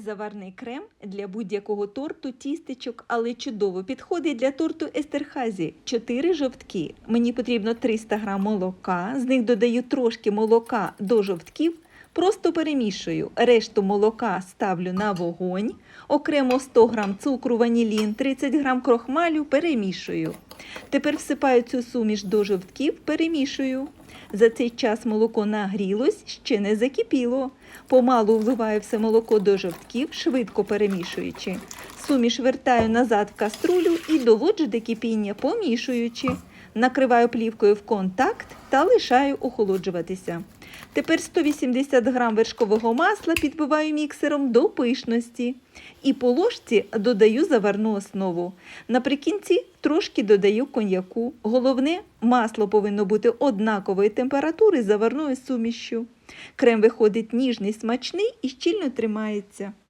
Ідеальний заварний крем для будь-якого торту, тістечок, але чудово підходить для торту Естерхазі. 4 жовтки. Мені потрібно 300 г молока, з них додаю трошки молока до жовтків. Просто перемішую. Решту молока ставлю на вогонь. Окремо 100 г цукру, ванілін, 30 г крохмалю перемішую. Тепер всипаю цю суміш до жовтків, перемішую. За цей час молоко нагрілось, ще не закипіло. Помалу вливаю все молоко до жовтків, швидко перемішуючи. Суміш вертаю назад в каструлю і доводжу до кипіння, помішуючи. Накриваю плівкою в контакт та лишаю охолоджуватися. Тепер 180 г вершкового масла підбиваю міксером до пишності. І по ложці додаю заварну основу. Наприкінці трошки додаю коньяку. Головне, масло повинно бути однакової температури з заварною сумішю. Крем виходить ніжний, смачний і щільно тримається.